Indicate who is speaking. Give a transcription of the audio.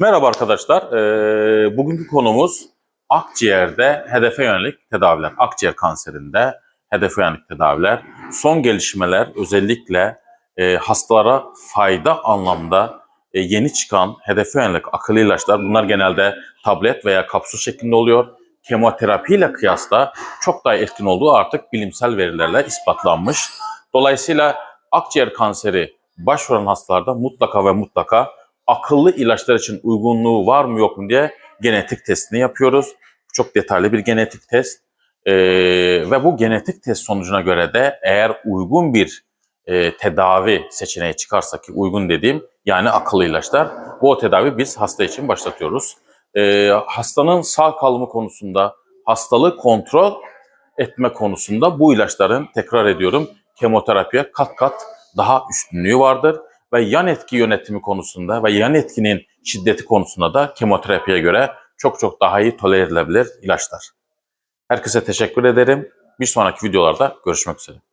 Speaker 1: Merhaba arkadaşlar. Ee, bugünkü konumuz akciğerde hedefe yönelik tedaviler. Akciğer kanserinde hedefe yönelik tedaviler. Son gelişmeler özellikle e, hastalara fayda anlamda e, yeni çıkan hedefe yönelik akıllı ilaçlar. Bunlar genelde tablet veya kapsül şeklinde oluyor. Kemoterapiyle kıyasla çok daha etkin olduğu artık bilimsel verilerle ispatlanmış. Dolayısıyla akciğer kanseri başvuran hastalarda mutlaka ve mutlaka akıllı ilaçlar için uygunluğu var mı yok mu diye genetik testini yapıyoruz. Çok detaylı bir genetik test. Ee, ve bu genetik test sonucuna göre de eğer uygun bir e, tedavi seçeneği çıkarsa ki uygun dediğim yani akıllı ilaçlar bu tedavi biz hasta için başlatıyoruz. Ee, hastanın sağ kalımı konusunda hastalığı kontrol etme konusunda bu ilaçların tekrar ediyorum kemoterapiye kat kat daha üstünlüğü vardır ve yan etki yönetimi konusunda ve yan etkinin şiddeti konusunda da kemoterapiye göre çok çok daha iyi tolere edilebilir ilaçlar. Herkese teşekkür ederim. Bir sonraki videolarda görüşmek üzere.